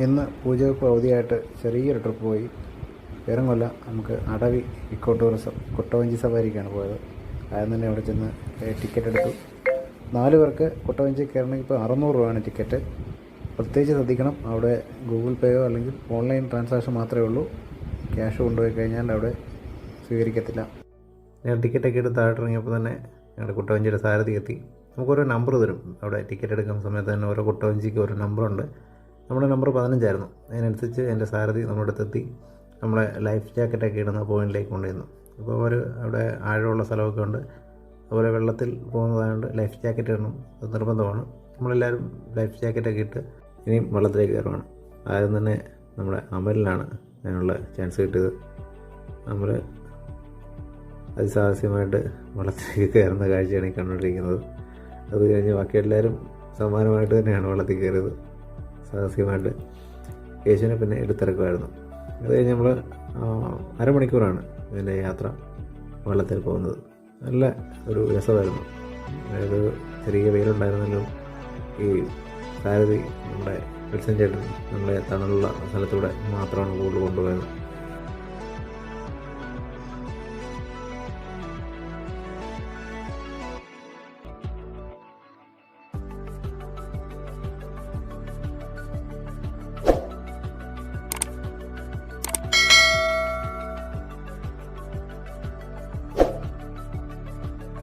ഇന്ന് പൂജവെപ്പ് അവധിയായിട്ട് ചെറിയൊരു ട്രിപ്പ് പോയി. വേറെങ്ങല്ല നമുക്ക് അടവി ഇക്കോ ടൂറിസം കുട്ടവഞ്ചി സവാരിക്കാണ് പോയത്. ആദ്യം തന്നെ അവിടെ ചെന്ന് ടിക്കറ്റ് എടുത്തു. നാല് പേർക്ക് കുട്ടവഞ്ചി കയറണമെങ്കിൽ ഇപ്പോൾ അറുന്നൂറ് രൂപയാണ് ടിക്കറ്റ് പ്രത്യേകിച്ച് ശ്രദ്ധിക്കണം. അവിടെ ഗൂഗിൾ പേയോ അല്ലെങ്കിൽ ഓൺലൈൻ ട്രാൻസാക്ഷൻ മാത്രമേ ഉള്ളൂ. ക്യാഷ് കൊണ്ടുപോയി കഴിഞ്ഞാൽ അവിടെ സ്വീകരിക്കത്തില്ല. ഞാൻ ടിക്കറ്റൊക്കെ എടുത്ത് ഇറങ്ങിയപ്പോൾ തന്നെ ഞങ്ങളുടെ കുട്ടവഞ്ചിയുടെ സാരഥി എത്തി. നമുക്കൊരു നമ്പർ തരും. അവിടെ ടിക്കറ്റ് എടുക്കുന്ന സമയത്ത് തന്നെ ഓരോ കുട്ടവഞ്ചിക്ക് ഓരോ നമ്പറുണ്ട് നമ്മുടെ നമ്പർ പതിനഞ്ചായിരുന്നു. അതിനനുസരിച്ച് എന്റെ സാരഥി നമ്മുടെ അടുത്തെത്തി നമ്മുടെ ലൈഫ് ജാക്കറ്റൊക്കെ ഇടുന്ന പോയിന്റിലേക്ക് കൊണ്ടുവന്നു അപ്പോൾ അവർ അവിടെ ആഴമുള്ള സ്ഥലമൊക്കെ ഉണ്ട്. അതുപോലെ വെള്ളത്തിൽ പോകുന്നതായതുകൊണ്ട് ലൈഫ് ജാക്കറ്റ് ഇടണം. അത് നിർബന്ധമാണ്. നമ്മളെല്ലാവരും ലൈഫ് ജാക്കറ്റൊക്കെ ഇട്ട് ഇനിയും വെള്ളത്തിലേക്ക് കയറുകയാണ് ആദ്യം തന്നെ നമ്മുടെ അമലിനാണ് അതിനുള്ള ചാൻസ് കിട്ടിയത്. നമ്മൾ അതിസാഹസ്യമായിട്ട് വെള്ളത്തിലേക്ക് കയറുന്ന കാഴ്ചയാണ് ഈ കണ്ടുകൊണ്ടിരിക്കുന്നത്. അത് കഴിഞ്ഞ് ബാക്കി എല്ലാവരും സമാനമായിട്ട് തന്നെയാണ് വെള്ളത്തിൽ കയറിയത്. സാഹസികമായിട്ട് യേശുവിനെ പിന്നെ എടുത്തിറക്കുമായിരുന്നു. അത് കഴിഞ്ഞ് നമ്മൾ അരമണിക്കൂറാണ് ഇതിന്റെ യാത്ര വെള്ളത്തിൽ പോകുന്നത്. നല്ല ഒരു രസമായിരുന്നു. അതായത് ചെറിയ വെയിലുണ്ടായിരുന്നാലും ഈ സാരഥി നമ്മുടെ വിൽസൻ ചേട്ടൻ നമ്മളെ തണലുള്ള സ്ഥലത്തൂടെ മാത്രമാണ് കൂടുതൽ കൊണ്ടുപോയത്.